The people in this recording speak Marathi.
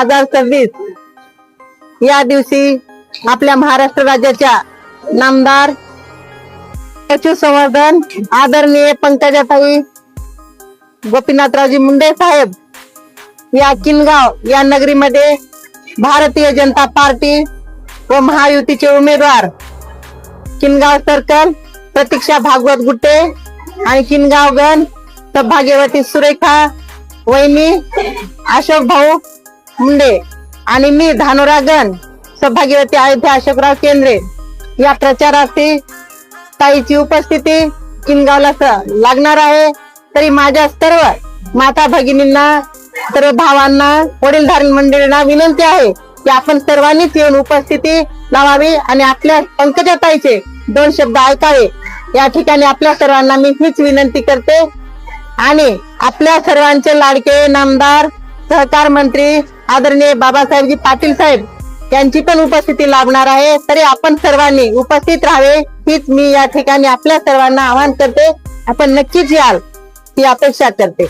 हजार सव्वीस. या दिवशी आपल्या महाराष्ट्र राज्याच्या नामदार संवर्धन आदरणीय पंकजाताई गोपीनाथरावजी मुंडे साहेब या किनगाव या नगरीमध्ये भारतीय जनता पार्टी व महायुतीचे उमेदवार किनगाव सर्कल प्रतीक्षा भागवत गुट्टे आणि किनगाव गण सौभाग्यवती सुरेखा वहिनी अशोक भाऊ मुंडे आणि मी धानुरागन गण अयोध्या अशोकराव केंद्रे. या प्रचारार्थी ताईची उपस्थिती किनगावला लागणार आहे. तरी माझ्या सर्व माता भगिनींना सर्व भावांना वडीलधारण मंडळींना विनंती आहे की आपण सर्वांनीच येऊन उपस्थिती लावावी आणि आपल्या पंकजा ताईचे दोन शब्द ऐकावे. या ठिकाणी आपल्या सर्वांना मी हीच विनंती करते. आणि आपल्या सर्वांचे लाडके नामदार सहकार मंत्री आदरणीय बाबासाहेबजी पाटील साहेब यांची पण उपस्थिती लाभणार आहे. तरी आपण सर्वांनी उपस्थित राहावे हीच मी या ठिकाणी आपल्या सर्वांना आवाहन करते. आपण नक्कीच याल ही अपेक्षा करते.